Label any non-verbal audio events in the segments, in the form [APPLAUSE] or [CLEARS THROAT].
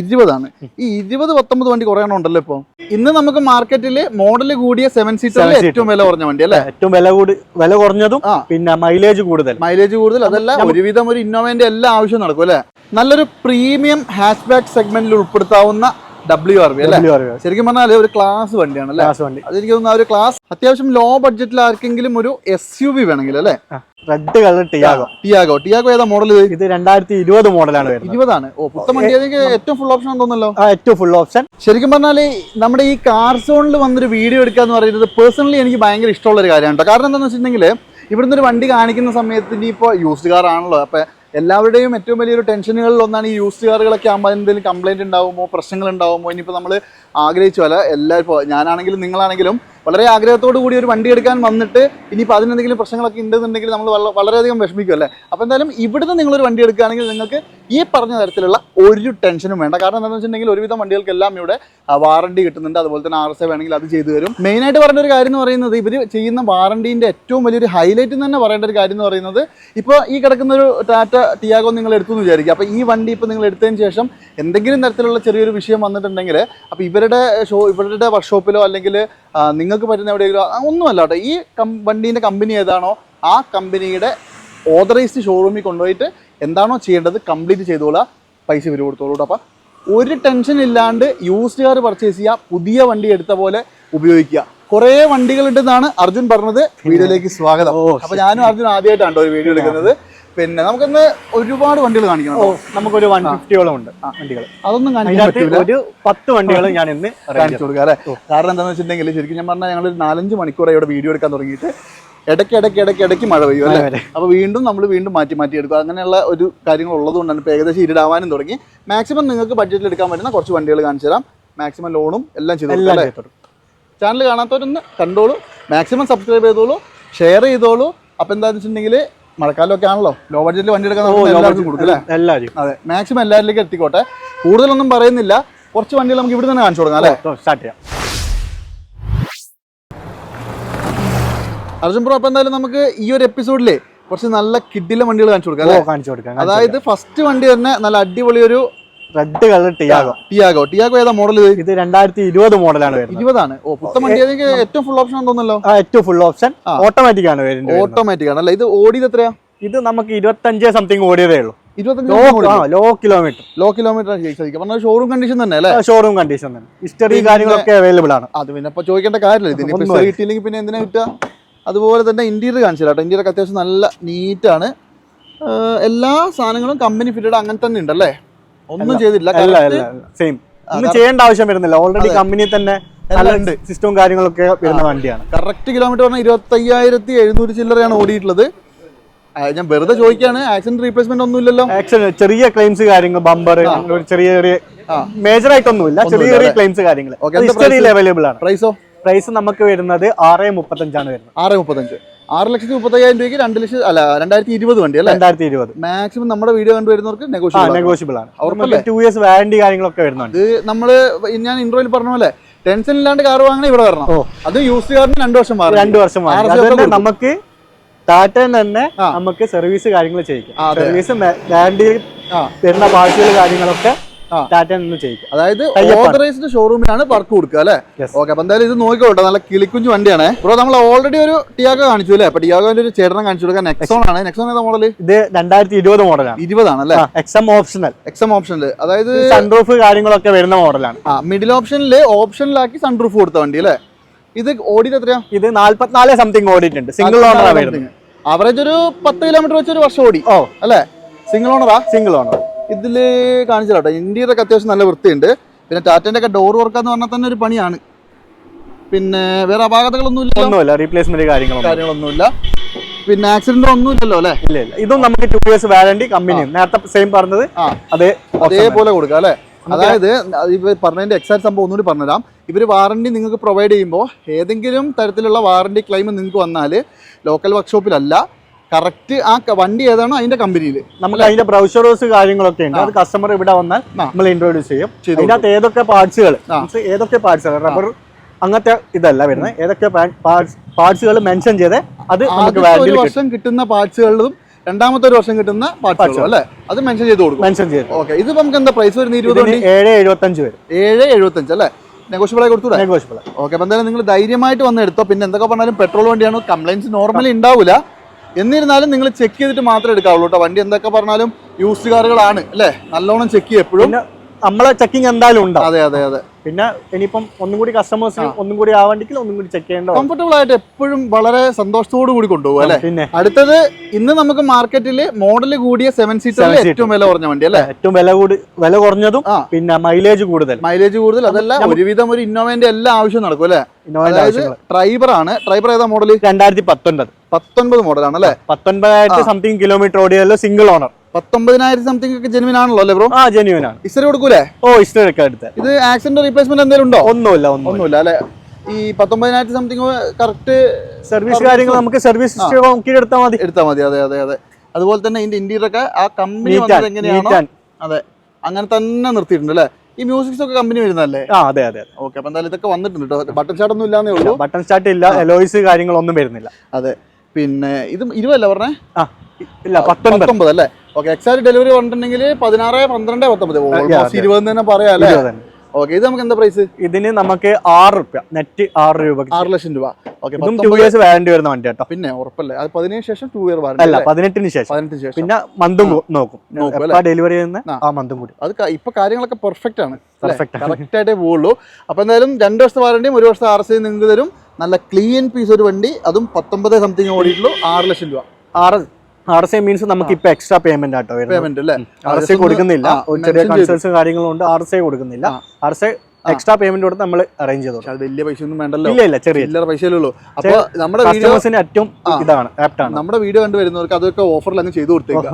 ഇരുപതാണ്. ഈ ഇരുപത് പത്തൊമ്പത് വണ്ടി കുറേ എണ്ണം ഉണ്ടല്ലോ ഇപ്പൊ. ഇന്ന് നമുക്ക് മാർക്കറ്റിൽ മോഡൽ കൂടിയ സെവൻ സീറ്റർ ഏറ്റവും വില കുറഞ്ഞ വണ്ടി അല്ലേ? ഏറ്റവും വില കൂടി വില കുറഞ്ഞതും പിന്നെ മൈലേജ് കൂടുതൽ. മൈലേജ് കൂടുതൽ. അതല്ല ഒരുവിധം ഒരു ഇന്നോവേന്റെ എല്ലാ ആവശ്യവും നടക്കും അല്ലേ? നല്ലൊരു പ്രീമിയം ഹാഷ്ബാക്ക് സെഗ്മെന്റിൽ ഉൾപ്പെടുത്താവുന്ന ഡബ്ല്യു ആർ ബി. ശരിക്കും പറഞ്ഞാൽ ഒരു ക്ലാസ് വണ്ടിയാണ് ക്ലാസ് വണ്ടി. വണ്ടി അതെനിക്ക് തോന്നുന്നു ആ ഒരു ക്ലാസ് അത്യാവശ്യം ലോ ബഡ്ജറ്റിൽ ആർക്കെങ്കിലും ഒരു എസ് യു വി വേണമെങ്കിൽ അല്ലേ? Red colour Tiago Tiago Tiago ഏതാ മോഡൽ ഇത്? ഇത് രണ്ടായിരത്തി ഇരുപത് മോഡലാണ് ഇരുപതാണ്. ഓ പുത്തൻ വണ്ടി. എനിക്ക് ഏറ്റവും ഫുൾ ഓപ്ഷൻ തോന്നുന്നല്ലോ ആ ഏറ്റവും ഫുൾ ഓപ്ഷൻ ശരിക്കും പറഞ്ഞാൽ നമ്മുടെ ഈ കാർ സോണിൽ വന്നൊരു വീഡിയോ എടുക്കുക എന്ന് പറയുന്നത് പേഴ്സണലി എനിക്ക് ഭയങ്കര ഇഷ്ടമുള്ള ഒരു കാര്യമാണ് കേട്ടോ കാരണം എന്താണെന്ന് വെച്ചിട്ടുണ്ടെങ്കിൽ ഇവിടുന്ന് ഒരു വണ്ടി കാണിക്കുന്ന സമയത്ത് ഇനിയിപ്പോൾ യൂസ്ഡ് കാർ ആണല്ലോ. അപ്പോൾ എല്ലാവരുടെയും ഏറ്റവും വലിയൊരു ടെൻഷനുകളിൽ ഒന്നാണ് ഈ യൂസ്ഡ് കാറുകളൊക്കെ ആകുമ്പോൾ എന്തെങ്കിലും കംപ്ലൈന്റ് ഉണ്ടാവുമോ? പ്രശ്നങ്ങൾ ഉണ്ടാകുമോ ഇനിയിപ്പോൾ നമ്മൾ ആഗ്രഹിച്ചു അല്ല എല്ലാവരും ഇപ്പോൾ ഞാനാണെങ്കിലും നിങ്ങളാണെങ്കിലും വളരെ ആഗ്രഹത്തോടു കൂടി ഒരു വണ്ടി എടുക്കാൻ വന്നിട്ട് ഇനിയിപ്പോൾ അതിനെന്തെങ്കിലും പ്രശ്നങ്ങളൊക്കെ ഉണ്ടെന്നുണ്ടെങ്കിൽ നമ്മൾ വള- വളരെയധികം വിഷമിക്കും അല്ലേ? അപ്പോൾ എന്തായാലും ഇവിടുന്ന് നിങ്ങളൊരു വണ്ടി എടുക്കുകയാണെങ്കിൽ നിങ്ങൾക്ക് ഈ പറഞ്ഞ തരത്തിലുള്ള ഒരു ടെൻഷനും വേണ്ട. കാരണം എന്താണെന്ന് വെച്ചിട്ടുണ്ടെങ്കിൽ ഒരുവിധം വണ്ടികൾക്കെല്ലാം ഇവിടെ വാറണ്ടി കിട്ടുന്നുണ്ട്. അതുപോലെ തന്നെ ആർ എസ് വേണമെങ്കിൽ അത് ചെയ്തു തരും. മെയിനായിട്ട് പറഞ്ഞ ഒരു കാര്യം എന്ന് പറയുന്നത് ഇവർ ചെയ്യുന്ന വാറണ്ടീന്റെ ഏറ്റവും വലിയൊരു ഹൈലൈറ്റ് എന്ന് തന്നെ പറയേണ്ട ഒരു കാര്യം എന്ന് പറയുന്നത് ഇപ്പോൾ ഈ കിടക്കുന്ന ഒരു ടാറ്റ ടിയാഗോ നിങ്ങൾ എടുത്തു എന്ന് വിചാരിക്കുക അപ്പോൾ ഈ വണ്ടി ഇപ്പോൾ നിങ്ങൾ എടുത്തതിന് ശേഷം എന്തെങ്കിലും തരത്തിലുള്ള ചെറിയൊരു വിഷയം വന്നിട്ടുണ്ടെങ്കിൽ അപ്പോൾ ഇവരുടെ ഷോ ഇവരുടെ വർക്ക്ഷോപ്പിലോ അല്ലെങ്കിൽ ആ, നിങ്ങൾക്ക് പറ്റുന്ന എവിടെയെങ്കിലും ഒന്നും ഒന്നുമല്ല കേട്ടോ. ഈ വണ്ടീന്റെ കമ്പനി ഏതാണോ ആ കമ്പനിയുടെ ഓതറൈസ്ഡ് ഷോറൂമിൽ കൊണ്ടുപോയിട്ട് എന്താണോ ചെയ്യേണ്ടത് കംപ്ലീറ്റ് ചെയ്തോളുക പൈസ ഇവർ കൊടുത്തോളൂ കേട്ടോ. അപ്പോൾ ഒരു ടെൻഷൻ ഇല്ലാണ്ട് യൂസ്ഡ് കാർ പർച്ചേസ് ചെയ്യുക പുതിയ വണ്ടി എടുത്ത പോലെ ഉപയോഗിക്കുക. കുറേ വണ്ടികളുണ്ടെന്നാണ് അർജുൻ പറഞ്ഞത്. വീഡിയോയിലേക്ക് സ്വാഗതം. അപ്പോൾ ഞാനും അർജുൻ ആദ്യമായിട്ടാണ് ഒരു വീഡിയോ എടുക്കുന്നത്. പിന്നെ നമുക്കിന്ന് ഒരുപാട് വണ്ടികൾ കാണിക്കണം ഓ കേട്ടോ. നമുക്കൊരു വൺ ഫിഫ്റ്റിയോളം ഉണ്ട്. വണ്ടികൾ. അതൊന്നും കാണിക്കാൻ ഒരു പത്ത് വണ്ടികൾ ഞാൻ ഇന്ന് കാണിച്ചു കൊടുക്കുക അല്ലേ? കാരണം എന്താണെന്ന് വെച്ചിട്ടുണ്ടെങ്കിൽ ശരിക്കും ഞാൻ പറഞ്ഞാൽ ഞങ്ങൾ ഒരു നാലഞ്ച് മണിക്കൂറായി ഇവിടെ വീഡിയോ എടുക്കാൻ തുടങ്ങിയിട്ട് ഇടയ്ക്ക് ഇടയ്ക്ക് ഇടയ്ക്ക് ഇടയ്ക്ക് മഴ പെയ്യും അല്ലേ? അപ്പൊ അപ്പോൾ വീണ്ടും നമ്മൾ വീണ്ടും മാറ്റി മാറ്റി എടുക്കും. അങ്ങനെയുള്ള ഒരു കാര്യങ്ങൾ ഉള്ളതുകൊണ്ടാണ് ഇപ്പോൾ ഏകദേശം ഇരുടാവാനും തുടങ്ങി. മാക്സിമം നിങ്ങൾക്ക് ബഡ്ജറ്റിൽ എടുക്കാൻ പറ്റുന്ന കുറച്ച് വണ്ടികൾ കാണിച്ചു തരാം. മാക്സിമം ലോണും എല്ലാം ചെയ്തു കൊടുക്കാം കൊടുക്കും. ചാനൽ കാണാത്തവരൊന്ന് കണ്ടോളൂ. മാക്സിമം സബ്സ്ക്രൈബ് ചെയ്തോളൂ ഷെയർ ചെയ്തോളൂ. അപ്പോൾ എന്താണെന്ന് വെച്ചിട്ടുണ്ടെങ്കിൽ മഴക്കാലമൊക്കെ ആണല്ലോ. ലോ ബഡ്ജറ്റിൽ വണ്ടി എടുക്കാൻ എല്ലാവർക്കും കൊടുക്കും അല്ലേ? എല്ലാവരും. അതെ. മാക്സിമം എല്ലാവരിലേക്കും എത്തിക്കോട്ടെ. കൂടുതലൊന്നും പറയുന്നില്ല. കുറച്ച് വണ്ടികൾ നമുക്ക് ഇവിടെ തന്നെ കാണിച്ചു കൊടുക്കാം അല്ലേ? സ്റ്റാർട്ട് ചെയ്യാം. അർജുൻ പ്രോ അപ്പൊ എന്തായാലും നമുക്ക് ഈ ഒരു എപ്പിസോഡിൽ കുറച്ച് നല്ല കിഡിലെ വണ്ടികൾ കാണിച്ചു കൊടുക്കാം കാണിച്ചു കൊടുക്കാം അതായത് ഫസ്റ്റ് വണ്ടി തന്നെ നല്ല അടിപൊളി ഒരു red colour Tiago Tiago Tiago ഏതാ മോഡൽ ഇത്? രണ്ടായിരത്തി ഇരുപത് മോഡലാണ് ഇരുപതാണ്. ഓ പുത്തൻ വണ്ടി ഏറ്റവും ഫുൾ ഓപ്ഷൻ തോന്നുന്നല്ലോ ആ ഏറ്റവും ഫുൾ ഓപ്ഷൻ. ഓട്ടോമാറ്റിക് ആണ് വരുന്നത്. ഓട്ടോമാറ്റിക് ആണ്. അല്ലേ ഇത് ഓടിയത് എത്രയാ? ഇത് നമുക്ക് ഇരുപത്തഞ്ച് സംതിങ് ഓടിയതേ ഉള്ളൂ. Low kilometre low kilometre showroom condition തന്നെ അല്ലേ? ഷോറൂം കണ്ടീഷൻ തന്നെ. ഹിസ്റ്ററി കാര്യങ്ങളൊക്കെ അവൈലബിൾ ആണ്. അത് പിന്നെ ഇപ്പൊ ചോദിക്കേണ്ട കാര്യമില്ല. ഇതിന്. കിട്ടിയില്ലെങ്കിൽ പിന്നെ എന്തിനാ കിട്ടുക? അതുപോലെ തന്നെ ഇന്റീരിയർ കാണിച്ചു കേട്ടോ. ഇന്റീരിയർ അത്യാവശ്യം നല്ല നീറ്റാണ് എല്ലാ സാധനങ്ങളും കമ്പനി ഫിറ്റഡ് അങ്ങനെ തന്നെ ഉണ്ടല്ലേ? ഒന്നും ചെയ്തില്ല. അല്ല അല്ല സെയിം ഒന്നും ചെയ്യേണ്ട ആവശ്യം വരുന്നില്ല. ഓൾറെഡി കമ്പനി തന്നെ ഉണ്ട്. സിസ്റ്റവും കാര്യങ്ങളൊക്കെ വരുന്ന വണ്ടിയാണ്. കറക്റ്റ് കിലോമീറ്റർ പറഞ്ഞാൽ ഇരുപത്തി അയ്യായിരത്തി എഴുന്നൂറ് ചില്ലറയാണ് ഓടിയിട്ടുള്ളത്. ഞാൻ വെറുതെ ചോദിക്കാണ്. ആക്സിഡന്റ് റീപ്ലേസ്മെന്റ് ഒന്നും ഇല്ലല്ലോ. ആക്സിഡന്റ് ചെറിയ ക്ലെയിംസ് കാര്യങ്ങൾ ബമ്പർ ചെറിയ ചെറിയ മേജർ ആയിട്ടൊന്നുമില്ല. ചെറിയ ചെറിയ ക്ലെയിംസ് കാര്യങ്ങൾ. ഹിസ്റ്ററിയിൽ അവൈലബിൾ ആണ്. പ്രൈസോ പ്രൈസ് നമുക്ക് വരുന്നത് ആറ് മുപ്പത്തഞ്ചാണ് വരുന്നത്. ആറ് മുപ്പത്തഞ്ച്. ആറ് ലക്ഷത്തി മുപ്പത്തയ്യായിരം രൂപയ്ക്ക് രണ്ട് ലക്ഷം അല്ല രണ്ടായിരത്തി ഇരുപത് വണ്ടി അല്ലേ? രണ്ടായിരത്തി ഇരുപത് മാക്സിമം നമ്മുടെ വീഡിയോ കണ്ടുവരുന്നവർക്ക് നെഗോഷിയബിൾ ആണ്. അവർക്ക് ടു ഇയേഴ്സ് വാറണ്ടി കാര്യങ്ങളൊക്കെ വരുന്നുണ്ട്. ഇത് നമ്മൾ ഞാൻ ഇൻട്രോയിൽ പറഞ്ഞ പോലെ ടെൻഷൻ ഇല്ലാണ്ട് കാർ വാങ്ങണേ ഇവിടെ വരണം. അത് യൂസ് കാറിന് രണ്ട് വർഷം രണ്ടു വർഷം. നമുക്ക് ടാറ്റ തന്നെ നമുക്ക് സർവീസ് കാര്യങ്ങൾ ചെയ്യിക്കും. സർവീസ് വാറണ്ടി വരുന്ന പാർട്ടികൾ കാര്യങ്ങളൊക്കെ. ടാറ്റ നിന്ന് ചെയ്യിക്കും. അതായത്. ഓതറൈസ്ഡ് ഷോറൂമിലാണ് വർക്ക് കൊടുക്കുക അല്ലേ. ഓക്കെ അപ്പൊ എന്തായാലും ഇത് നോക്കിക്കോട്ടെ നല്ല കിളിക്കുഞ്ഞു വണ്ടിയാണ്. ബ്രോ നമ്മൾ ഓൾറെഡി ഒരു ടിയാഗോ കാണിച്ചു അല്ലേ? അപ്പൊ ടിയാഗോന്റെ ഒരു ചേട്ടനെ കാണിച്ചു കൊടുക്കാൻ നെക്സോൺ ആണ്. നെക്സോൺ ഏതാ മോഡൽ ഇത് രണ്ടായിരത്തി ഇരുപത് മോഡലാണ് ഇരുപതാണ് അല്ലേ? എക്സം ഓപ്ഷണൽ എക്സം ഓപ്ഷനിൽ അതായത് സൺറൂഫ് കാര്യങ്ങളൊക്കെ വരുന്ന മോഡലാണ് ആ മിഡിൽ ഓപ്ഷനിൽ ഓപ്ഷനിലാക്കി സൺറൂഫ് കൊടുത്ത വണ്ടി അല്ലേ? ഇത് ഓടിയിട്ട് എത്രയാ? ഇത് നാല്പത്തിനാല് സംതിങ് ഓടിയിട്ടുണ്ട്. സിംഗിൾ ഓണറാണ് വരുന്നത്? അവറേജ് ഒരു പത്ത് കിലോമീറ്റർ വെച്ച് ഒരു വർഷം ഓടി ഓ. അല്ലേ? സിംഗിൾ ഓണറാ സിംഗിൾ ഓണർ ഇതിൽ കാണിച്ചില്ല കേട്ടോ ഒക്കെ അത്യാവശ്യം നല്ല വൃത്തിയുണ്ട്. പിന്നെ ടാറ്റന്റെ ഒക്കെ ഡോർ വർക്ക് എന്ന് പറഞ്ഞാൽ തന്നെ ഒരു പണിയാണ്. പിന്നെ വേറെ അപാകതകളൊന്നും ഇല്ല. ഒന്നുമില്ല. റീപ്ലേസ്മെന്റ് കാര്യങ്ങളൊന്നും. കാര്യങ്ങളൊന്നുമില്ല. പിന്നെ ആക്സിഡന്റ് ഒന്നും ഇല്ലല്ലോ അല്ലേ? ഇല്ല ഇല്ല. ഇതും നമുക്ക് ടു ഇയേഴ്സ് വാറണ്ടി കമ്പനി നേരത്തെ സെയിം പറഞ്ഞത്. അതേ അതേപോലെ കൊടുക്കുക അല്ലേ? അതായത് ഇവർ പറഞ്ഞതിന്റെ എക്സാക്ട് സംഭവം ഒന്നുകൂടി പറഞ്ഞുതരാം. ഇവർ വാറണ്ടി നിങ്ങൾക്ക് പ്രൊവൈഡ് ചെയ്യുമ്പോൾ ഏതെങ്കിലും തരത്തിലുള്ള വാറണ്ടി ക്ലെയിം നിങ്ങൾക്ക് വന്നാൽ ലോക്കൽ വർക്ക്ഷോപ്പിലല്ല കറക്റ്റ് ആ വണ്ടി ഏതാണോ അതിന്റെ കമ്പനിയിൽ നമുക്ക് അതിന്റെ ബ്രൗഷറേഴ്സ് കാര്യങ്ങളൊക്കെ ഉണ്ട്. അത് കസ്റ്റമർ ഇവിടെ വന്നാൽ നമ്മൾ ഇൻട്രോഡ്യൂസ് ചെയ്യും. അതിനകത്ത് ഏതൊക്കെ പാർട്സുകൾ. ഏതൊക്കെ പാർട്സുകൾ റബ്ബർ അങ്ങനത്തെ ഇതല്ല വരുന്നത്. ഏതൊക്കെ പാർട്സുകൾ മെൻഷൻ ചെയ്ത് അത് നമുക്ക് വർഷം കിട്ടുന്ന പാർട്സുകളിലും രണ്ടാമത്തെ ഒരു വർഷം കിട്ടുന്ന പാർട്സുകൾ അല്ലേ? അത് മെൻഷൻ ചെയ്ത് കൊടുക്കും. മെൻഷൻ ചെയ്തു ഓക്കെ ഇത് നമുക്ക് എന്താ പ്രൈസ് വരുന്നത്? ഇരുപത് ഏഴ് എഴുപത്തഞ്ച് വരും. ഏഴ് എഴുപത്തഞ്ച് അല്ലേ? നെഗോഷ്യബിൾ ആയി കൊടുത്തൂടെ? നെഗോഷ്യബിൾ ഓക്കെ അപ്പം എന്തായാലും നിങ്ങൾ ധൈര്യമായിട്ട് വന്ന് എടുത്തോ. പിന്നെ എന്തൊക്കെ പറഞ്ഞാലും പെട്രോൾ വണ്ടിയാണ്? കംപ്ലൈൻസ് നോർമലി ഉണ്ടാവില്ല എന്നിരുന്നാലും നിങ്ങൾ ചെക്ക് ചെയ്തിട്ട് മാത്രമേ എടുക്കാവുള്ളൂ കേട്ടോ വണ്ടി എന്തൊക്കെ പറഞ്ഞാലും യൂസ്ഡ് കാറുകളാണ് അല്ലേ? നല്ലോണം ചെക്ക് ചെയ്യും എപ്പോഴും. നമ്മളെ ചെക്കിങ് എന്തായാലും ഉണ്ടാവും അതെ അതെ അതെ. പിന്നെ ഇനിയിപ്പം ഒന്നും കൂടി കസ്റ്റമേഴ്സിന് ഒന്നും കൂടി ആവണ്ടെങ്കിൽ ഒന്നും കൂടി ചെക്ക് ചെയ്യേണ്ട കംഫർട്ടബിൾ ആയിട്ട് എപ്പോഴും വളരെ സന്തോഷത്തോടു കൂടി കൊണ്ടുപോകും അല്ലേ? പിന്നെ. അടുത്തത് ഇന്ന് നമുക്ക് മാർക്കറ്റിൽ മോഡൽ കൂടിയ സെവൻ സീറ്റർ ഏറ്റവും വില കുറഞ്ഞ വണ്ടി അല്ലേ? ഏറ്റവും വില കൂടി വില കുറഞ്ഞതും പിന്നെ മൈലേജ് കൂടുതൽ. മൈലേജ് കൂടുതൽ അതല്ല ഒരുവിധം ഒരു ഇന്നോവേന്റെ എല്ലാ ആവശ്യവും നടക്കും അല്ലേ? ഡ്രൈവർ അതായത് ട്രൈബർ ആണ്. ട്രൈബർ ഏതാ മോഡൽ രണ്ടായിരത്തി പത്തൊൻപത്. പത്തൊൻപത് മോഡലാണ് അല്ലേ പത്തൊൻപതായിരത്തി സംതിങ് കിലോമീറ്റർ ഓടിയല്ലോ സിംഗിൾ ഓണർ പത്തൊമ്പതിനായിരം സംതിങ് ഒക്കെ ജെനുവിൻ ആണല്ലോ അല്ലേ ബ്രോ ആ ജെനുവിൻ ആണ്. ഇസ്റ്റർ കൊടുക്കൂലേ? ഓ ഇഷ്ടമൊക്കെ എടുത്ത്. ഇത് ആക്സിഡന്റ് റീപ്ലേസ്മെന്റ് എന്തെങ്കിലും ഉണ്ടോ? ഒന്നുമില്ല ഒന്നുമില്ല. അല്ലെ? ഈ പത്തൊമ്പതിനായിരത്തി സംതിങ് കറക്റ്റ് സർവീസ് കാര്യങ്ങൾ നമുക്ക് സർവീസ് എടുത്താൽ മതി. എടുത്താൽ മതി അതെ അതെ അതെ. അതുപോലെ തന്നെ ഇതിന്റെ ഇന്റീരിയർ ഒക്കെ ആ കമ്പനി വന്നത് എങ്ങനെയാണോ? അതെ. അങ്ങനെ തന്നെ നിർത്തിയിട്ടുണ്ട് അല്ലേ? ഈ മ്യൂസിക്സ് ഒക്കെ കമ്പനി വരുന്നല്ലേ ആ അതെ അതെ ഓക്കെ അപ്പൊ എന്തായാലും ഇതൊക്കെ വന്നിട്ടുണ്ട് കേട്ടോ ബട്ടൺ സ്റ്റാർട്ട് ഒന്നും ഇല്ലാന്നേ ഉള്ളൂ. ബട്ടൺ സ്റ്റാർട്ട് ഇല്ല എലോയിസ് കാര്യങ്ങളൊന്നും വരുന്നില്ല. അതെ. പിന്നെ ഇത് ഇരുപതല്ല പറഞ്ഞേ? ആ ഇല്ല പത്തൊൻപത്. പത്തൊമ്പത് അല്ലേ ഓക്കെ എക്സാക്ട് ഡെലിവറി പറഞ്ഞിട്ടുണ്ടെങ്കിൽ പതിനാറ് പന്ത്രണ്ട് പത്തൊമ്പത്. ഓൾമോസ്റ്റ്. ഇരുപത് തന്നെ പറയാം അല്ലേ? ഓക്കെ ഇത് നമുക്ക് എന്താ പ്രൈസ് ഇതിന് നമുക്ക് ആറ് റുപ്യ നെറ്റ് ആറ് രൂപ ആറ് ലക്ഷം രൂപ. ഓക്കെ ടു ഇയേഴ്സ് വാറണ്ടി വരുന്ന വണ്ടി കേട്ടോ. പിന്നെ ഉറപ്പല്ലേ? അത് പതിനേഴ് ശേഷം ടു ഇയർ അല്ല വാറണ്ടി പതിനെട്ടിന് ശേഷം. പതിനെട്ട് ശേഷം. പിന്നെ മന്തും നോക്കും. ഡെലിവറി ചെയ്യുന്ന? ആ. മന്തും കൂടി. അത് ഇപ്പൊ കാര്യങ്ങളൊക്കെ പെർഫെക്റ്റ് ആണ്. കറക്റ്റ് ആയിട്ടേ പോവുള്ളൂ. അപ്പൊ എന്തായാലും രണ്ട് വർഷത്തെ വാറണ്ടിയും ഒരു വർഷത്തെ ആർ സി നിങ്ങൾക്ക് തരും. നല്ല ക്ലീൻ പീസ് ഒരു വണ്ടി. അതും പത്തൊമ്പത് സംതിങ് ഓടിയിട്ടുള്ളൂ. ആറ് ലക്ഷം രൂപ. R R S I means നമുക്ക് ഇപ്പൊ എക്സ്ട്രാ പേയ്മെന്റ് ആട്ടോ പേയ്മെന്റ് അല്ലേ? ആർ എസ് ഐ കൊടുക്കുന്നില്ല. ചെറിയ mention ചെയ്തു. കാര്യങ്ങളും ഉണ്ട് ആർ എസ് ഐ കൊടുക്കുന്നില്ല. R S I extra payment കൊടുത്ത് നമ്മൾ അറേഞ്ച് ചെയ്തു വലിയ പൈസ ഒന്നും വേണ്ടല്ലോ. ഇല്ല ഇല്ല ചെറിയ പൈസയല്ലേ ഉള്ളൂ. അപ്പൊ നമ്മുടെ വീഡിയോസിന് ഏറ്റവും ഇതാണ് ആപ്റ്റാണ് നമ്മുടെ വീഡിയോ കണ്ടു വരുന്നവർക്ക് അതൊക്കെ ഓഫറിൽ അങ്ങ് ചെയ്തു കൊടുത്തേക്കാം.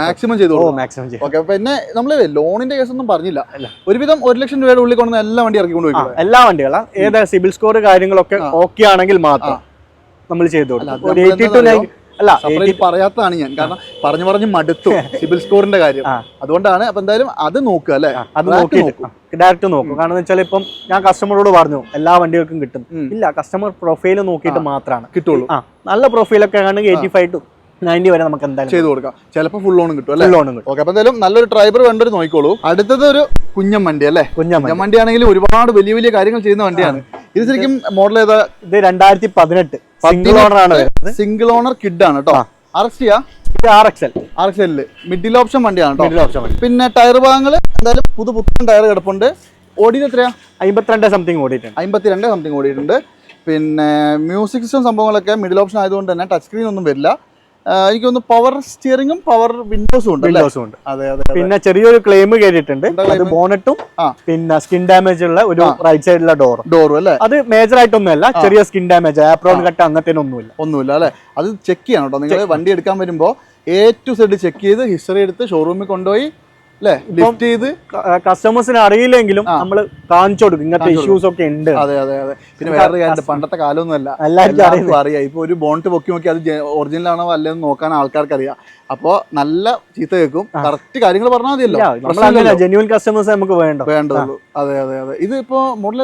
മാക്സിമം ചെയ്തു മാക്സിമം ചെയ്യും ഓക്കെ പിന്നെ നമ്മൾ ലോണിന്റെ കേസ് ഒന്നും പറഞ്ഞില്ല. ഒരുവിധം ഒരു ലക്ഷം രൂപയുടെ ഉള്ളിൽ കൊണ്ടുവന്ന എല്ലാ വണ്ടി ഇറക്കി ആ, കൊണ്ടുപോയി എല്ലാ വണ്ടികളും. ഏതാ സിബിൽ സ്കോർ കാര്യങ്ങളൊക്കെ ഓക്കെ ആണെങ്കിൽ മാത്രം നമ്മൾ ചെയ്തു കൊടുക്കും. അല്ല പറയാത്തതാണ് ഞാൻ. കാരണം പറഞ്ഞു പറഞ്ഞു മടുത്തു [LAUGHS] സിബിൽ സ്കോറിന്റെ കാര്യം. അതുകൊണ്ടാണ് അപ്പൊ എന്തായാലും അത് നോക്കുക അല്ലെ? അത് നോക്കി. ഡയറക്റ്റ് നോക്കും. കാരണം എന്ന് വെച്ചാൽ ഇപ്പം ഞാൻ കസ്റ്റമറോട് പറഞ്ഞു എല്ലാ വണ്ടികൾക്കും കിട്ടും. ഇല്ല കസ്റ്റമർ പ്രൊഫൈൽ നോക്കിയിട്ട് മാത്രമാണ് കിട്ടുള്ളൂ. നല്ല പ്രൊഫൈലൊക്കെ ആണെങ്കിൽ എയ്റ്റി ഫൈവ് ടു നയന്റി വരെ നമുക്ക് എന്തായാലും ചെയ്തു കൊടുക്കാം. ചിലപ്പോൾ ഫുൾ ലോണും കിട്ടും അല്ലേ? ലോണും കിട്ടും. ഓക്കെ അപ്പൊ എന്തായാലും നല്ലൊരു ഡ്രൈവർ വേണ്ടൊരു നോക്കിക്കോളൂ. അടുത്തത് ഒരു കുഞ്ഞൻ വണ്ടി അല്ലേ? കുഞ്ഞം കുഞ്ഞൻ വണ്ടി. ആണെങ്കിലും ഒരുപാട് വലിയ വലിയ കാര്യങ്ങൾ ചെയ്യുന്ന വണ്ടിയാണ്. ഇത് ശരിക്കും മോഡൽ ഏതാ? ഇത് രണ്ടായിരത്തി പതിനെട്ട്. സിംഗിൾ ഓണർ ആണ് സിംഗിൾ ഓണർ കിഡ് ആണ് കേട്ടോ എല്ലിൽ മിഡിൽ ഓപ്ഷൻ വണ്ടിയാണ് മിഡിൽ ഓപ്ഷൻ വണ്ടി. പിന്നെ ടയർ ഭാഗങ്ങൾ എന്തായാലും പുതു പുത്തൻ ടയർ കിടപ്പുണ്ട്. ഓടിയത് എത്രയാ? അമ്പത്തിരണ്ട് സംതിങ് ഓടിയിട്ടുണ്ട്. അമ്പത്തിരണ്ട് സംതിങ് ഓടിയിട്ടുണ്ട്. പിന്നെ മ്യൂസിക് സിസ്റ്റം സംഭവങ്ങളൊക്കെ മിഡിൽ ഓപ്ഷൻ ആയതുകൊണ്ട് തന്നെ ടച്ച് സ്ക്രീൻ ഒന്നും വരില്ല. ആ, എനിക്ക് തോന്നുന്നു പവർ സ്റ്റിയറിംഗും പവർ വിൻഡോസും ഉണ്ട് വിൻഡോസും ഉണ്ട്. അതെ അതെ പിന്നെ ചെറിയൊരു ക്ലെയിം കേട്ടിട്ടുണ്ട്. അത് ബോണറ്റും പിന്നെ സ്കിൻ ഡാമേജ് ഉള്ള ഒരു റൈറ്റ് സൈഡിലെ ഡോർ ഡോറും അല്ലേ? അത് മേജർ ആയിട്ടൊന്നുമല്ല ചെറിയ സ്കിൻ ഡാമേജ് ആപ്രോൺ കട്ട് അങ്ങനത്തെ ഒന്നുമില്ല ഒന്നുമില്ല അല്ലേ? അത് ചെക്ക് ചെയ്യണം കേട്ടോ. നിങ്ങൾ വണ്ടി എടുക്കാൻ വരുമ്പോൾ എ ടു സെഡ് ചെക്ക് ചെയ്ത് ഹിസ്റ്ററി എടുത്ത് ഷോറൂമിൽ കൊണ്ടുപോയി ലിഫ്റ്റ് ചെയ്ത് കസ്റ്റമേഴ്സിന് അറിയില്ലെങ്കിലും നമ്മൾ കാണിച്ചു കൊടുക്കും. ഇങ്ങനത്തെ ഇഷ്യൂസ് ഒക്കെ ഉണ്ട്. അതെ അതെ അതെ. പിന്നെ വേറെ കാര്യം പണ്ടത്തെ കാലമൊന്നുമല്ല എല്ലാവർക്കും എല്ലാവർക്കും അറിയാം. ഇപ്പൊ ഒരു ബോണ്ട് പൊക്കി നോക്കി അത് ഒറിജിനൽ ആണോ അല്ലെന്ന് നോക്കാൻ ആൾക്കാർക്ക് അറിയാം അപ്പോ നല്ല ചീത്ത കേൾക്കും. കറക്റ്റ് കാര്യങ്ങൾ പറഞ്ഞാൽ മതിയല്ലോ. ജെന്യൂൻ കസ്റ്റമേഴ്സ് നമുക്ക് വേണ്ട? വേണ്ടതുള്ളൂ. അതെ അതെ അതെ. ഇത് ഇപ്പോ മോഡൽ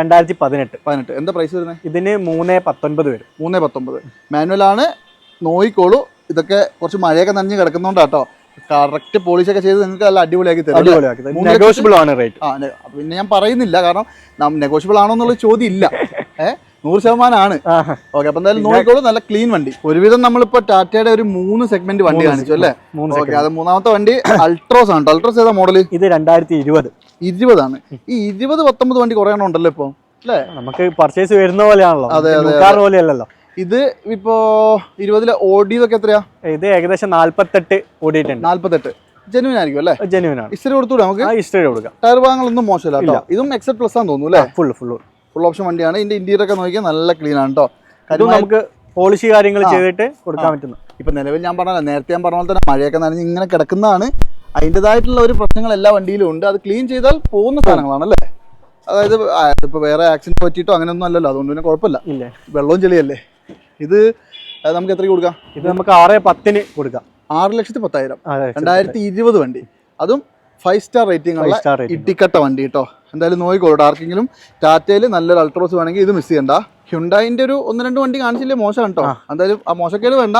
രണ്ടായിരത്തി പതിനെട്ട്. പതിനെട്ട്. എന്താ പ്രൈസ് വരുന്നത് ഇതിന് മൂന്ന് പത്തൊൻപത് വരും. മൂന്നേ പത്തൊമ്പത് മാനുവൽ ആണ്. നോയിക്കോളൂ. ഇതൊക്കെ കുറച്ച് മഴയൊക്കെ നനഞ്ഞ് കിടക്കുന്നുണ്ടാട്ടോ. കറക്റ്റ് പോളിഷ് ഒക്കെ ചെയ്ത് നിങ്ങൾക്ക് നല്ല അടിപൊളിയാക്കി തരും നെഗോഷ്യബിൾ ആണ് റേറ്റ് പിന്നെ ഞാൻ പറയുന്നില്ല കാരണം നാം നെഗോഷ്യബിൾ ആണോ എന്നുള്ള ചോദ്യം ഇല്ല. [LAUGHS] ഏഹ് നൂറ് ശതമാനമാണ് ഓക്കെ അപ്പൊ എന്തായാലും നോക്കിക്കോളൂ നല്ല ക്ലീൻ വണ്ടി. ഒരുവിധം നമ്മളിപ്പോ ടാറ്റയുടെ ഒരു മൂന്ന് സെഗ്മെന്റ് വണ്ടി കാണിച്ചു അല്ലേ? ഓക്കെ അത് മൂന്നാമത്തെ വണ്ടി [CLEARS THROAT] അൾട്രോസ് ആണ്. അൾട്രോസ് ഏതാ മോഡൽ ഇത് രണ്ടായിരത്തി ഇരുപത് ഇരുപതാണ്. ഈ ഇരുപത് പത്തൊമ്പത് വണ്ടി കുറേ ഉണ്ടല്ലോ ഇപ്പൊ അല്ലേ? നമുക്ക് പർച്ചേസ് വരുന്ന പോലെയാണല്ലോ. അതെ, അതെ, അല്ലല്ലോ ഇത് ഇപ്പോ ഇരുപതിലെ ഓടിയതൊക്കെ എത്രയാ? ഇത് ഏകദേശം നാല്പത്തെട്ട് ഓടിയിട്ടുണ്ട്. നാല്പത്തെട്ട്. ജെനുവിൻ ആയിരിക്കും അല്ലേ? ജെനുവിൻ ആണ്. ഇസ്റ്ററി കൊടുത്തൂടെ നമുക്ക്? ഇഷ്ടം കൊടുക്കാം. ടയർ ഭാഗങ്ങളൊന്നും മോശമല്ല ഇതും എക്സെറ്റ് പ്ലസ് ആണെന്ന് തോന്നുന്നു അല്ലേ? ഫുൾ ഫുൾ ഫുൾ ഓപ്ഷൻ വണ്ടിയാണ്. ഇതിന്റെ ഇന്റീരിയർ ഒക്കെ നോക്കിയാൽ നല്ല ക്ലീൻ ആണ് കേട്ടോ. നമുക്ക് പോളിഷി കാര്യങ്ങൾ ചെയ്തിട്ട് കൊടുക്കാൻ പറ്റുന്നു. ഇപ്പൊ നിലവിൽ ഞാൻ പറഞ്ഞല്ലോ നേരത്തെ ഞാൻ പറഞ്ഞ പോലെ തന്നെ മഴയൊക്കെ നനഞ്ഞ് ഇങ്ങനെ കിടക്കുന്നതാണ്. അതിന്റെതായിട്ടുള്ള ഒരു പ്രശ്നങ്ങൾ എല്ലാ വണ്ടിയിലും ഉണ്ട്. അത് ക്ലീൻ ചെയ്താൽ പോകുന്ന സാധനങ്ങളാണ് അല്ലേ? അതായത് ഇപ്പൊ വേറെ ആക്സിഡന്റ് പറ്റിയിട്ടോ അങ്ങനെയൊന്നും അല്ലല്ലോ. അതുകൊണ്ട് പിന്നെ കുഴപ്പമില്ല. വെള്ളവും ചെളിയല്ലേ? ഇത് നമുക്ക് എത്ര കൊടുക്കാം? ഇത് നമുക്ക് ആറ് പത്തിന് കൊടുക്കാം. ആറ് ലക്ഷത്തി പത്തായിരം. രണ്ടായിരത്തി ഇരുപത് വണ്ടി. അതും ഫൈവ് സ്റ്റാർ റേറ്റിംഗ് ഉള്ള ഇട്ടിക്കട്ട വണ്ടി കേട്ടോ എന്തായാലും നോക്കിക്കോളൂ ആർക്കെങ്കിലും ടാറ്റയിൽ നല്ലൊരു അൾട്രോസ് വേണമെങ്കിൽ ഇത് മിസ് ചെയ്യണ്ട. ഹ്യുണ്ടായിന്റെ ഒരു ഒന്ന് രണ്ട് വണ്ടി കാണിച്ചില്ലേ? മോശം കേട്ടോ എന്തായാലും ആ മോശക്കേട് വേണ്ട.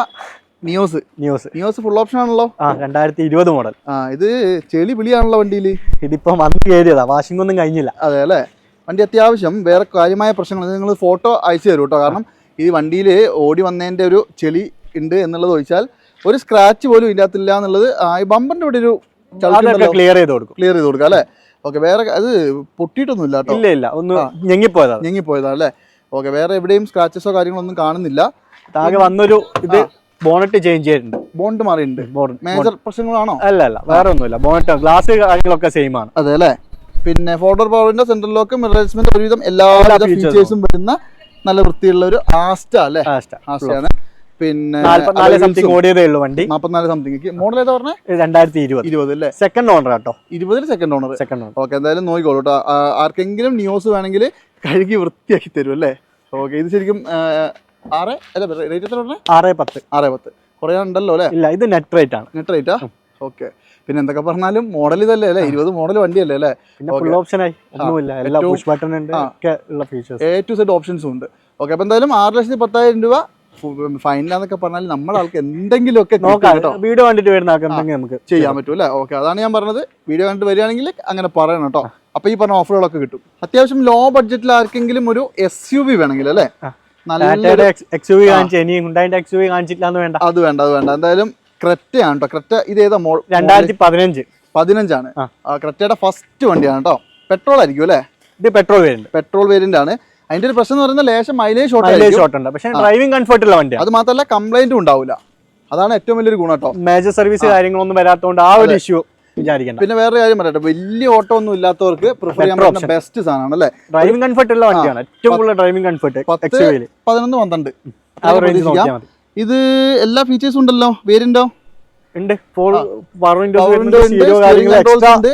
Nios Nios Nios full option ആണല്ലോ. ആ രണ്ടായിരത്തി ഇരുപത് മോഡൽ ആ ഇത് ചെളി പിളിയാണല്ലോ വണ്ടിയിൽ ഇതിപ്പോ വന്ന് കയറിയതാ. വാഷിംഗ് ഒന്നും കഴിഞ്ഞില്ല. അതെ അല്ലേ? വണ്ടി അത്യാവശ്യം വേറെ കാര്യമായ പ്രശ്നങ്ങൾ നിങ്ങൾ ഫോട്ടോ അയച്ചു തരും കേട്ടോ കാരണം ഈ വണ്ടിയിൽ ഓടി വന്നതിന്റെ ഒരു ചെളി ഉണ്ട് എന്നുള്ളത് ഒഴിച്ചാൽ ഒരു സ്ക്രാച്ച് പോലും ഇല്ലാത്തില്ല എന്നുള്ളത് ആ, ഈ ബമ്പറിന്റെ ഇവിടെ ഒരു ക്ലിയർ ചെയ്ത് കൊടുക്കും. ക്ലിയർ ചെയ്ത് കൊടുക്കുക അല്ലേ? ഓക്കെ വേറെ അത് പൊട്ടിയിട്ടൊന്നും ഇല്ല കേട്ടോ. ഇല്ല ഇല്ല ഒന്ന് ഞെങ്ങിപ്പോയതാ. ഞെങ്ങിപ്പോയതാ അല്ലേ? ഓക്കെ വേറെ എവിടെയും സ്ക്രാച്ചസോ കാര്യങ്ങളൊന്നും കാണുന്നില്ല. ആകെ വന്നൊരു ഇത് ബോണറ്റ് ചേഞ്ച് ചെയ്തിട്ടുണ്ട്. ബോണ്ട് മാറിയിട്ടുണ്ട്. മേജർ പ്രശ്നങ്ങളാണോ? അല്ല അല്ല വേറെ ഒന്നുമില്ല. ബോണറ്റ് ഗ്ലാസ് കാര്യങ്ങളൊക്കെ സെയിം ആണ്. അതെ അല്ലേ? പിന്നെ ഫോർഡർ പവറിന്റെ സെൻട്രൽ ലോക്ക് മിറേജ്മെന്റ് ഒരുവിധം എല്ലാ ഫീച്ചേഴ്സും വരുന്ന നല്ല വൃത്തിയുള്ള ഒരു ആസ്റ്റ അല്ലേ? ആസ്റ്റയാണ്. പിന്നെ ഓടിയതേ ഉള്ളൂ വണ്ടി. നാൽപ്പത്തിനാല് സംതിങ് മോഡൽ ഏതാ പറഞ്ഞത് രണ്ടായിരത്തി ഇരുപത്. ഇരുപത് അല്ലേ? സെക്കൻഡ് ഓണർ കേട്ടോ ഇരുപതിൽ second owner second owner okay എന്തായാലും നോക്കിക്കോളൂ കേട്ടോ ആർക്കെങ്കിലും ന്യൂസ് വേണമെങ്കിൽ കഴുകി വൃത്തിയാക്കി തരും അല്ലേ? ഓക്കെ ഇത് ശരിക്കും ആറ്? അല്ല റേറ്റ് എത്ര പറഞ്ഞത് ആറ് പത്ത്. ആറ് പത്ത്. കുറേ ഉണ്ടല്ലോ അല്ലേ? ഇല്ല ഇത് നെറ്റ് റേറ്റ് ആണ്. നെറ്റ് റേറ്റാ ഓക്കെ പിന്നെ എന്തൊക്കെ പറഞ്ഞാലും മോഡൽ ഇതല്ലേ അല്ലേ? ഇരുപത് മോഡൽ വണ്ടിയല്ലേ അല്ലേ? ഫുൾ ഓപ്ഷൻ ഒന്നുമില്ല. എല്ലാ പുഷ് ബട്ടൺ ഉണ്ട് ഉള്ള ഫീച്ചേഴ്സ് എ ടു സെഡ് ഓപ്ഷൻസും ഉണ്ട്. ഓക്കെ അപ്പോൾ എന്തായാലും ആറ് ലക്ഷത്തി പത്തായിരം രൂപ ഫൈനലാന്നൊക്കെ പറഞ്ഞാൽ നമ്മുടെ ആൾക്ക് എന്തെങ്കിലുമൊക്കെ ഒക്കെ നോക്കാം. കേട്ടോ. വീഡിയോ കണ്ടിട്ട് വരുന്ന ആൾക്ക് നമുക്ക് ചെയ്യാൻ പറ്റും അല്ലേ? ഓക്കെ അതാണ് ഞാൻ പറഞ്ഞത്. വീഡിയോ കണ്ടിട്ട് വരികയാണെങ്കിൽ അങ്ങനെ പറയണം കേട്ടോ. അപ്പൊ ഈ പറഞ്ഞ ഓഫറുകളൊക്കെ കിട്ടും. അത്യാവശ്യം ലോ ബഡ്ജറ്റിൽ ആർക്കെങ്കിലും ഒരു എസ് യു വി വേണമെങ്കിൽ അല്ലേ? നല്ല എക്സ് യു വി കാണിച്ചു ഇനി എക്സ് യു വി അത് വേണ്ട അത് വേണ്ട. എന്തായാലും ക്രെറ്റയാണ് കേട്ടോ ക്രെറ്റ ഇത് ഏതാ മോൾ രണ്ടായിരത്തി പതിനഞ്ച്. പതിനഞ്ചാണ്. ക്രെറ്റയുടെ ഫസ്റ്റ് വണ്ടിയാണ് കേട്ടോ പെട്രോൾ ആയിരിക്കും അല്ലേ? ഇത് പെട്രോൾ വേരിയന്റ്. പെട്രോൾ വേരിയന്റ് ആണ്. അതിന്റെ ഒരു പ്രശ്നം എന്ന് പറയുന്നത് ലേശം മൈലേജ് ഷോർട്ട് ഉണ്ട്. പക്ഷേ ഡ്രൈവിംഗ് കംഫർട്ട് ഉള്ള വണ്ടിയാണ്. അത് മാത്രമല്ല കംപ്ലൈന്റും ഉണ്ടാവില്ല അതാണ് ഏറ്റവും വലിയൊരു ഗുണം കേട്ടോ മേജർ സർവീസ് കാര്യങ്ങളൊന്നും വരാത്തതുകൊണ്ട് ആ ഒരു ഇഷ്യൂ വിചാരിക്കണ്ട. പിന്നെ വേറെ കാര്യം പറയട്ടെ. വലിയ ഓട്ടോ ഒന്നും ഇല്ലാത്തവർക്ക് പ്രിഫർ ചെയ്യാൻ പറ്റുന്ന ബെസ്റ്റ് സാധനമാണ് അല്ലേ? ഡ്രൈവിംഗ് കംഫർട്ട് ഉള്ള വണ്ടിയാണ്. ഏറ്റവും കൂടുതൽ ഡ്രൈവിംഗ് കംഫർട്ട് പതിനൊന്ന് പന്ത്രണ്ട്. പ്രതീക്ഷിക്കാം. ഇത് എല്ലാ ഫീച്ചേഴ്സും ഉണ്ടല്ലോ. വേരിയന്റോ ഉണ്ട്. ഫോർ പവർ വിൻഡോസ്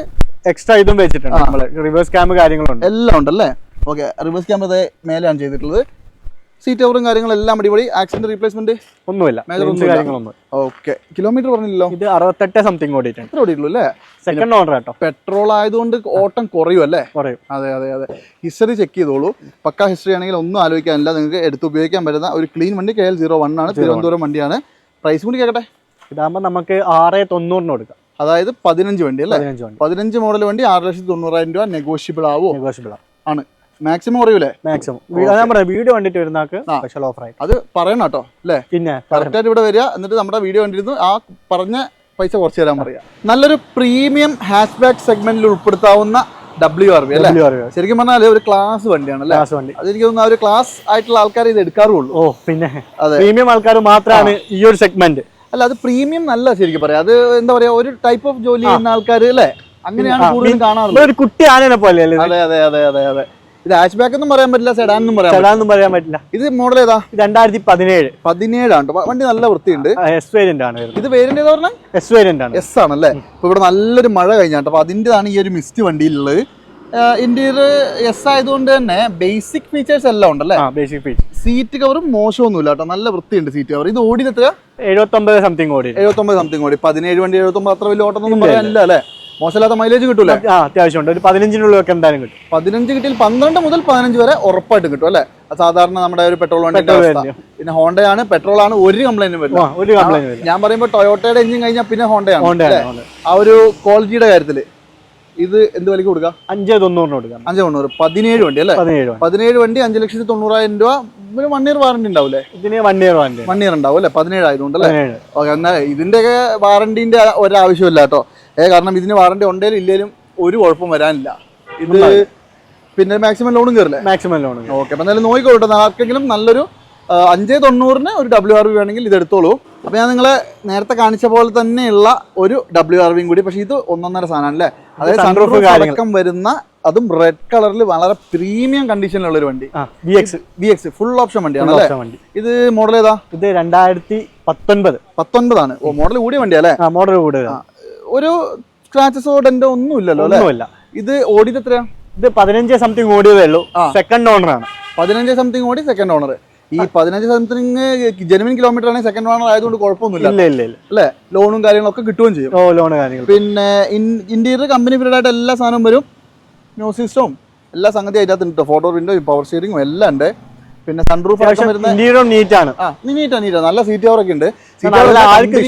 എക്സ്ട്രാ ഇതും വെച്ചിട്ടുണ്ട് റിവേഴ്സ് ക്യാമ് കാര്യങ്ങളുണ്ട്. എല്ലാം ഉണ്ടല്ലേ? ഓക്കെ റിവേഴ്സ് ക്യാമറ മേലെയാണ് ചെയ്തിട്ടുള്ളത്. സീറ്റ് കവറും കാര്യങ്ങളെല്ലാം അടിപൊളി. ആക്സിഡന്റ് റീപ്ലേസ്മെന്റ് ഒന്നുമില്ല. കാര്യങ്ങളൊന്നും. ഓക്കെ കിലോമീറ്റർ പറഞ്ഞില്ലല്ലോ? ഇത് അറുപത്തെട്ട് സംതിങ് ഓടിയിട്ടുണ്ട്. എത്ര ഓടിയിട്ടുള്ളൂ അല്ലേ? സെക്കൻഡ് ഓർഡർ കേട്ടോ പെട്രോൾ ആയതുകൊണ്ട് ഓട്ടം കുറയും അല്ലേ? കുറയും. അതെ അതെ അതെ. ഹിസ്റ്ററി ചെക്ക് ചെയ്തോളൂ. പക്ക ഹിസ്റ്ററി ആണെങ്കിൽ ഒന്നും ആലോചിക്കാനില്ല. നിങ്ങൾക്ക് എടുത്ത് ഉപയോഗിക്കാൻ പറ്റുന്ന ഒരു ക്ലീൻ വണ്ടി കെ എൽ സീറോ വൺ ആണ്. തിരുവനന്തപുരം വണ്ടിയാണ്. പ്രൈസ് കൂടി കേൾക്കട്ടെ ഇതാകുമ്പോൾ നമുക്ക് ആറ് തൊണ്ണൂറിന് കൊടുക്കാം. അതായത് പതിനഞ്ച് വണ്ടി അല്ലേ? പതിനഞ്ച് മോഡൽ വണ്ടി ആറ് ലക്ഷത്തി തൊണ്ണൂറായിരം രൂപ നെഗോഷ്യബിൾ ആവോ? നെഗോഷ്യബിൾ ആണ്. മാക്സിമം കുറയൂലേ? മാക്സിമം ഞാൻ പറയാം വീഡിയോ കണ്ടിട്ട് വരുന്ന ആൾക്ക് സ്പെഷ്യൽ ഓഫർ ആയി. അത് പറയണം കേട്ടോ അല്ലേ? പിന്നെ കറക്റ്റായിട്ട് ഇവിടെ വരിക എന്നിട്ട് നമ്മുടെ വീഡിയോ കണ്ടിരുന്നു ആ പറഞ്ഞ പൈസ കുറച്ച് തരാൻ പറയാം നല്ലൊരു പ്രീമിയം ഹാഷ് ബാക്ക് സെഗ്മെന്റിൽ ഉൾപ്പെടുത്താവുന്ന ഡബ്ല്യു ആർ ബി അല്ലേ? ശരിക്കും പറഞ്ഞാൽ ഒരു ക്ലാസ് വണ്ടിയാണ് ക്ലാസ് വണ്ടി. അതെനിക്ക് തോന്നുന്നു ഒരു ക്ലാസ് ആയിട്ടുള്ള ആൾക്കാർ ഇത് എടുക്കാറുള്ളൂ. ഓ പിന്നെ അതെ. പ്രീമിയം ആൾക്കാർ മാത്രമാണ് ഈ ഒരു സെഗ്മെന്റ് അല്ല അത് പ്രീമിയം നല്ല ശരിക്കും പറയാം. അത് എന്താ പറയാ ഒരു ടൈപ്പ് ഓഫ് ജോലി ചെയ്യുന്ന ആൾക്കാർ അല്ലേ? അങ്ങനെയാണ് കൂടുതലും കാണാറുള്ളത്. ഒരു കുട്ടി ആനനെ പോലെ അല്ലേ അതെ അതെ അതെ അതെ അതെ. ഇത് ഹാച്ച് ബാക്ക് എന്നും പറയാൻ പറ്റില്ല സെഡാൻ എന്നും പറയാം പറ്റില്ല. ചേടാന്നും പറയാൻ പറ്റില്ല. ഇത് മോഡൽ ഏതാ? രണ്ടായിരത്തി പതിനേഴ്. പതിനേഴാണ്. വണ്ടി നല്ല വൃത്തിയുണ്ട്. എസ് വേരിയന്റ് ആണ് ഇത് വേരിയന്റ് ഏതാ പറഞ്ഞാൽ എസ് വേരിയന്റ് ആണ്. എസ് ആണല്ലേ? ഇപ്പൊ ഇവിടെ നല്ലൊരു മഴ കഴിഞ്ഞാട്ടോ അപ്പൊ അതിന്റെതാണ് ഈ ഒരു മിസ്റ്റ് വണ്ടിയിലുള്ളത്. ഇന്റീരിയർ എസ് ആയതുകൊണ്ട് തന്നെ ബേസിക് ഫീച്ചേഴ്സ് എല്ലാം ഉണ്ടല്ലേ? ബേസിക് ഫീച്ചർ സീറ്റ് കവറും മോശമൊന്നുമില്ല കേട്ടോ. നല്ല വൃത്തിയുണ്ട് സീറ്റ് കവർ ഇത് ഓടി എത്ര എഴുപത്തൊമ്പത് സംതിങ് ഓടി എഴുപത്തൊമ്പത് സംതിങ് ഓടി. പതിനേഴ് വണ്ടി എഴുപത്തൊമ്പത് അത്ര വലിയ ഓട്ടം ഒന്നും പറയാനില്ല അല്ലേ? മോശമില്ലാത്ത മൈലേജ് കിട്ടൂല? ആ അത്യാവശ്യമുണ്ട്. ഒരു പതിനഞ്ചിനുള്ളിലൊക്കെ എന്തായാലും കിട്ടും. പതിനഞ്ച് കിട്ടിയാൽ പന്ത്രണ്ട് മുതൽ പതിനഞ്ച് വരെ ഉറപ്പായിട്ട് കിട്ടും അല്ലേ? സാധാരണ നമ്മുടെ ഒരു പെട്രോൾ വണ്ടി. പിന്നെ ഹോണ്ടയാണ് പെട്രോൾ ആണ് ഒരു കംപ്ലൈന്റും വരില്ല. ഒരു കംപ്ലൈന്റ് ഞാൻ പറയുമ്പോൾ ടൊയോട്ടയുടെ എഞ്ചിൻ കഴിഞ്ഞാൽ പിന്നെ ഹോണ്ടയാണ് ഹോണ്ടയാണ് ആ ഒരു ക്വാളിറ്റിയുടെ കാര്യത്തിൽ ഇത് എന്ത് വിലക്ക് കൊടുക്കാം? അഞ്ച് തൊണ്ണൂറിന് കൊടുക്കാം. അഞ്ച് തൊണ്ണൂറ്. പതിനേഴ് വണ്ടി അല്ലേ? പതിനേഴ് വണ്ടി. പതിനേഴ് വണ്ടി അഞ്ച് ലക്ഷത്തി തൊണ്ണൂറായിരം രൂപ. ഒരു വൺ ഇയർ വാറണ്ടി ഉണ്ടാവില്ലേ ഇതിന് one year warranty one year ഉണ്ടാവും അല്ലേ? പതിനേഴ് ആയതുകൊണ്ട് അല്ലേ ഓക്കെ എന്നാൽ ഇതിന്റെ വാറണ്ടിന്റെ ഒരാവശ്യമില്ല കേട്ടോ. ഏ കാരണം ഇതിന് വാറണ്ടി ഉണ്ടെങ്കിലും ഇല്ലെങ്കിലും ഒരു കുഴപ്പം വരാനില്ല. ഇത് പിന്നെ മാക്സിമം ലോണും കയറില്ലേ മാക്സിമം ലോൺ ഓക്കെ അപ്പം എന്തായാലും നോക്കിക്കോട്ടെ ആർക്കെങ്കിലും നല്ലൊരു അഞ്ച് തൊണ്ണൂറിന് ഒരു ഡബ്ല്യു ആർ വി വേണമെങ്കിൽ ഇത് എടുത്തോളൂ. അപ്പോൾ ഞാൻ നിങ്ങളെ നേരത്തെ കാണിച്ച പോലെ തന്നെയുള്ള ഒരു ഡബ്ല്യു ആർ വിയും കൂടി പക്ഷേ ഇത് ഒന്നൊന്നര സാധനമാണ് അല്ലേ അതായത് സൺറൂഫ്. അടക്കം വരുന്ന അതും റെഡ് കളറിൽ വളരെ പ്രീമിയം കണ്ടീഷനിലുള്ള ഒരു വണ്ടി. V B X B X full option വണ്ടിയാണ് അല്ലേ ഇത് മോഡൽ ഏതാ? ഇത് രണ്ടായിരത്തി പത്തൊൻപത്. പത്തൊൻപതാണ്. ഓ മോഡൽ കൂടിയ വണ്ടിയാ അല്ലേ? ആ മോഡൽ കൂടുതൽ ഒരു സ്ക്രാച്ചസോ ഡെന്റോ ഒന്നും ഇല്ലല്ലോ അല്ലേ? ഒന്നുമില്ല. ഇത് ഓടിയത് എത്രയാ? ഇത് പതിനഞ്ച് സംതിങ് ഓടിയതേ ഉള്ളൂ. സെക്കൻഡ് ഓണർ ആണ്. പതിനഞ്ച് സംതിങ് ഓടി സെക്കൻഡ് ഓണർ ഈ പതിനഞ്ച് സംതിങ് ജെനുവിൻ കിലോമീറ്റർ ആണെങ്കിൽ സെക്കൻഡ് ഓണർ ആയതുകൊണ്ട് കുഴപ്പമൊന്നുമില്ല. അല്ലെ? ലോണും കാര്യങ്ങളൊക്കെ കിട്ടുകയും ചെയ്യും. ഓ ലോണ് കാര്യങ്ങൾ പിന്നെ ഇന്റീരിയർ കമ്പനി ഫിറ്റഡ് ആയിട്ട് എല്ലാ സാധനവും വരും. മ്യൂസിക് സിസ്റ്റവും എല്ലാ സംഗതി അതിനകത്ത് ഉണ്ട് ഫോട്ടോ വിൻഡോയും പവർ സ്റ്റിയറിംഗും എല്ലാം ഉണ്ട്. പിന്നെ സൺറൂഫ് നീറ്റാണ് നീറ്റാണ് നീറ്റാണ് നീറ്റ് നീറ്റാ നീറ്റാ നല്ല സീറ്റ് കവറൊക്കെ ഉണ്ട്.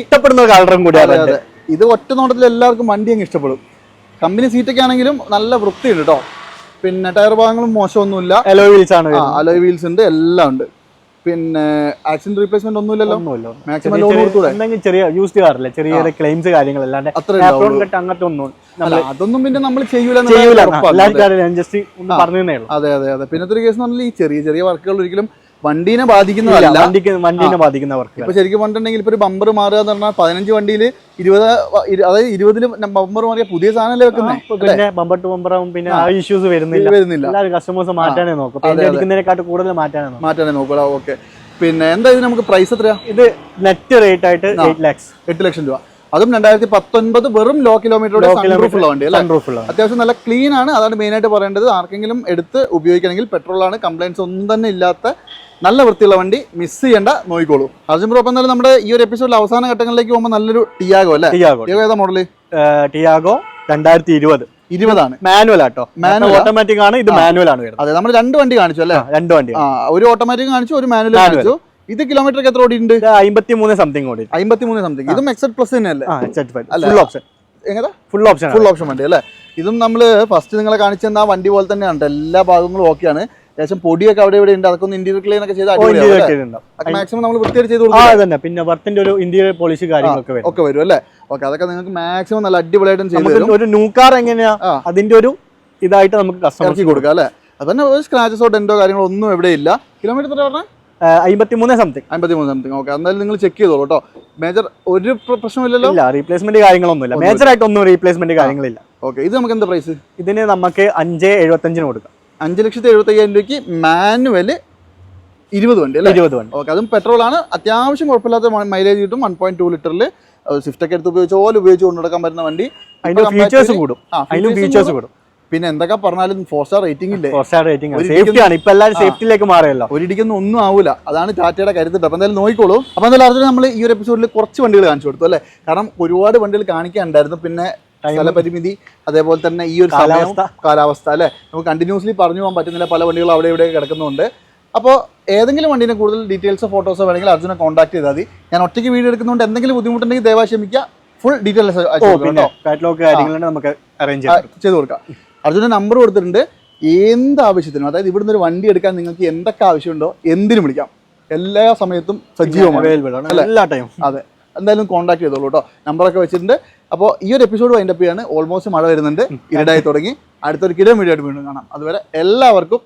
ഇഷ്ടപ്പെടുന്ന കളറും കൂടി അതെ. ഇത് ഒറ്റ നോട്ടത്തിൽ എല്ലാവർക്കും വണ്ടി അങ്ങ് ഇഷ്ടപ്പെടും. കമ്പനി സീറ്റൊക്കെ ആണെങ്കിലും നല്ല വൃത്തിയുണ്ട് കേട്ടോ പിന്നെ ടയർ ഭാഗങ്ങളും മോശമൊന്നുമില്ല. അലോയ് വീൽസ് ആണ് അലോ അലോയ് വീൽസ് ഉണ്ട് എല്ലാം ഉണ്ട്. പിന്നെ ആക്സിഡന്റ് റീപ്ലേസ്മെന്റ് ഒന്നുമില്ലല്ലോ? ഒന്നുമില്ല. മാക്സിമം ലോൺ കൊടുത്തൂടെ? എന്തെങ്കിലും ചെറിയ യൂസ്ഡ് കാറില്ല ചെറിയ ക്ലെയിംസ് cut അങ്ങനത്തെ ഒന്നും അതൊന്നും പിന്നെ നമ്മൾ ചെയ്യൂല അതെ അതെ അതെ. പിന്നത്തെ ഒരു കേസ് എന്ന് പറഞ്ഞാൽ ഈ ചെറിയ ചെറിയ വർക്കുകൾ ഒരിക്കലും വണ്ടീനെ ബാധിക്കുന്നതല്ല. വണ്ടീനെ ബാധിക്കുന്ന വർക്ക് ഇപ്പൊ ശരിക്കും പറഞ്ഞിട്ടുണ്ടെങ്കിൽ ഇപ്പൊ ഒരു ബമ്പർ മാറുക എന്ന് പറഞ്ഞാൽ പതിനഞ്ച് വണ്ടിയിൽ ഇരുപത് അതായത് ഇരുപതിൽ ബമ്പർ മാറിയ പുതിയ സാധനമല്ലേ വെക്കുന്നത് പിന്നെ ബമ്പർ ടു ബമ്പർ ആവും പിന്നെ ആ. ഇഷ്യൂസ് വരുന്നില്ല. വരുന്നില്ല. എല്ലാവരും കസ്റ്റമേഴ്സ് മാറ്റാനേ നോക്കും. അടിക്കുന്നതിനെക്കാട്ട് കൂടുതൽ മാറ്റാനേ നോക്കും. മാറ്റാനേ നോക്കുക ഓക്കെ പിന്നെ എന്താ ഇത് നമുക്ക് പ്രൈസ് എത്രയാ? ഇത് നെറ്റ് റേറ്റ് ആയിട്ട് എയ്റ്റ് ലാക്സ് എട്ട് ലക്ഷം രൂപ. അതും രണ്ടായിരത്തി പത്തൊൻപത് വെറും ലോ കിലോമീറ്ററുടെ സൺറൂഫ് ഉള്ള വണ്ടി അല്ലേ? അത്യാവശ്യം നല്ല ക്ലീൻ ആണ്. അതാണ് മെയിൻ ആയിട്ട് പറയേണ്ടത്. ആർക്കെങ്കിലും എടുത്ത് ഉപയോഗിക്കണമെങ്കിൽ പെട്രോൾ ആണ്. കംപ്ലൈൻസ് ഒന്നും തന്നെ ഇല്ലാത്ത നല്ല വൃത്തിയുള്ള വണ്ടി മിസ് ചെയ്യേണ്ട നോക്കിക്കോളൂ. അർജുൻ ബ്രോ എന്തായാലും നമ്മുടെ ഈ ഒരു എപ്പിസോഡിൽ അവസാന ഘട്ടങ്ങളിലേക്ക് പോകുമ്പോൾ നല്ലൊരു ടിയാഗോ അല്ലേ? ടിയാഗോ ഏതാ മോഡൽ ടിയാഗോ രണ്ടായിരത്തി ഇരുപത് ഇരുപതാണ്. മാനുവൽ ആട്ടോ. മാനുവൽ ഓട്ടോമാറ്റിക് ആണ്. ഇത് മാനുവൽ ആണ് അതെ നമ്മൾ രണ്ട് വണ്ടി കാണിച്ചു അല്ലേ? രണ്ട് വണ്ടി ഒരു ഓട്ടോമാറ്റിക് കാണിച്ചു ഒരു മാനുവൽ കാണിച്ചു. ഇത് കിലോമീറ്റർ എത്ര ഓടിയിട്ടുണ്ട്? അമ്പത്തി മൂന്ന് സംതിങ് ഓടി. അമ്പത്തി മൂന്ന് സംതിങ് ഇതും എക്സെറ്റ് പ്ലസ് തന്നെയല്ലേ. ഫുൾ ഓപ്ഷൻ എങ്ങനെ ഫുൾ ഓപ്ഷൻ ഫുൾ ഓപ്ഷൻ വണ്ടി അല്ലേ? ഇതും നമ്മൾ ഫസ്റ്റ് നിങ്ങളെ കാണിച്ചെന്ന വണ്ടി പോലെ തന്നെയാണ്. എല്ലാ ഭാഗങ്ങളും ഓക്കെയാണ് ഏകദേശം പൊടിയൊക്കെ അവിടെ ഇവിടെ ഉണ്ട് അതൊക്കെ ഒന്ന് ഇന്റീരിയർ ക്ലീൻ ഒക്കെ ചെയ്ത് മാക്സിമം നമ്മൾ വൃത്തിയായിട്ട് ചെയ്ത് പിന്നെ വർത്തിന്റെ ഒരു ഇന്റീരിയർ പോളിഷ് കാര്യങ്ങളൊക്കെ വരും. ഒക്കെ വരും അല്ലേ? ഓക്കെ അതൊക്കെ നിങ്ങൾക്ക് മാക്സിമം നല്ല അടിപൊളിയായിട്ടും ചെയ്തു ഒരു ന്യൂ കാർ എങ്ങനെയാ. അതിന്റെ ഒരു ഇതായിട്ട് നമുക്ക് കസ്റ്റമർക്ക് കൊടുക്കാം അല്ലേ? അതന്നെ സ്ക്രാച്ചസോ ഡെന്റോ കാര്യങ്ങളോ ഒന്നും എവിടെ ഇല്ല കിലോമീറ്റർ എത്ര പറഞ്ഞാൽ സംതിങ് സംതിങ് ഓക്കെ നിങ്ങൾ ചെക്ക് ചെയ്തോളൂ കേട്ടോ മേജർ ഒരു പ്ര- പ്രശ്നമില്ലല്ലോ? ഇല്ല റീപ്ലേസ്മെന്റ് കാര്യങ്ങളൊന്നുമില്ല. മേജർ ആയിട്ട് ഒന്നും റീപ്ലേസ്മെന്റ് കാര്യങ്ങളില്ല. ഓക്കെ ഇത് നമുക്ക് എന്താ പ്രൈസ് ഇതിന് നമുക്ക് അഞ്ച് എഴുപത്തഞ്ചിന് കൊടുക്കാം. അഞ്ച് ലക്ഷത്തി എഴുപത്തി അയ്യായിരം രൂപയ്ക്ക് മാനുവൽ ഇരുപത് വണ്ടി അല്ലേ? ഇരുപത് വണ്ടി. ഓക്കെ അതും പെട്രോൾ ആണ് അത്യാവശ്യം കുഴപ്പമില്ലാത്ത മൈലേജ് കിട്ടും. വൺ പോയിന്റ് ടു ലിറ്ററിൽ സ്വിഫ്റ്റ് ഒക്കെ എടുത്ത് ഉപയോഗിച്ച് പോലെ ഉപയോഗിച്ച് കൊണ്ടുനടക്കാൻ പറ്റുന്ന വണ്ടി. അതിന്റെ ഫീച്ചേഴ്സ് കൂടും. ആ, അതിലും ഫീച്ചേഴ്സ് കൂടും. പിന്നെ എന്തൊക്കെ പറഞ്ഞാലും ഫോർ സ്റ്റാർ റേറ്റിംഗ് ഇല്ല? ഫോർ സ്റ്റാർ റേറ്റിംഗ് സേഫ്റ്റി ആണ്. ഇപ്പൊ എല്ലാവരും സേഫ്റ്റിയിലേക്ക് മാറിയല്ലോ. ഒരിടിക്കൊന്നും ഒന്നും ആവില്ല അതാണ് ടാറ്റയുടെ കാര്യത്തിൽ അപ്പൊ എന്തായാലും നോക്കിക്കോളൂ. അപ്പൊ എന്തായാലും അർജുന നമ്മൾ ഈ ഒരു എപ്പിസോഡിൽ കുറച്ച് വണ്ടികൾ കാണിച്ചു കൊടുത്തു അല്ലേ? കാരണം ഒരുപാട് വണ്ടികൾ കാണിക്കാനുണ്ടായിരുന്നു. പിന്നെ സ്ഥലപരിമിതി അതേപോലെ തന്നെ ഈ ഒരു സമയം കാലാവസ്ഥ. കാലാവസ്ഥ അല്ലേ? നമുക്ക് കണ്ടിന്യൂസ്ലി പറഞ്ഞു പോകാൻ പറ്റുന്നില്ല. പല വണ്ടികളും അവിടെ ഇവിടെ കിടക്കുന്നുണ്ട്. അപ്പോൾ ഏതെങ്കിലും വണ്ടീനെ കൂടുതൽ ഡീറ്റെയിൽസോ ഫോട്ടോസോ വേണമെങ്കിൽ അർജുനെ കോൺടാക്ട് ചെയ്താൽ മതി. ഞാൻ ഒറ്റയ്ക്ക് വീഡിയോ എടുക്കുന്നതുകൊണ്ട് എന്തെങ്കിലും ബുദ്ധിമുട്ടുണ്ടെങ്കിൽ ദയവായി ക്ഷമിക്കുക. ഫുൾ ഡീറ്റെയിൽസ് കാറ്റലോഗ് കാര്യങ്ങളുണ്ട് നമുക്ക് അറേഞ്ച് ചെയ്ത് കൊടുക്കാം. അർജുന നമ്പർ കൊടുത്തിട്ടുണ്ട്. എന്ത് ആവശ്യത്തിനും അതായത് ഇവിടുന്ന് ഒരു വണ്ടി എടുക്കാൻ നിങ്ങൾക്ക് എന്തൊക്കെ ആവശ്യമുണ്ടോ എന്തിനും വിളിക്കാം. എല്ലാ സമയത്തും സജീവമാണ്. എല്ലാ ടൈം അതെ. എന്തായാലും കോൺടാക്ട് ചെയ്തോളൂ കേട്ടോ. നമ്പറൊക്കെ വെച്ചിട്ടുണ്ട്. അപ്പോൾ ഈ ഒരു എപ്പിസോഡ് വൈൻഡപ്പ് ചെയ്യാണ്. ഓൾമോസ്റ്റ് മഴ വരുന്നുണ്ട്. ഇരടായി തുടങ്ങി. അടുത്തൊരു കിലോ വീഡിയോ ആയിട്ട് വീണ്ടും കാണാം. അതുവരെ എല്ലാവർക്കും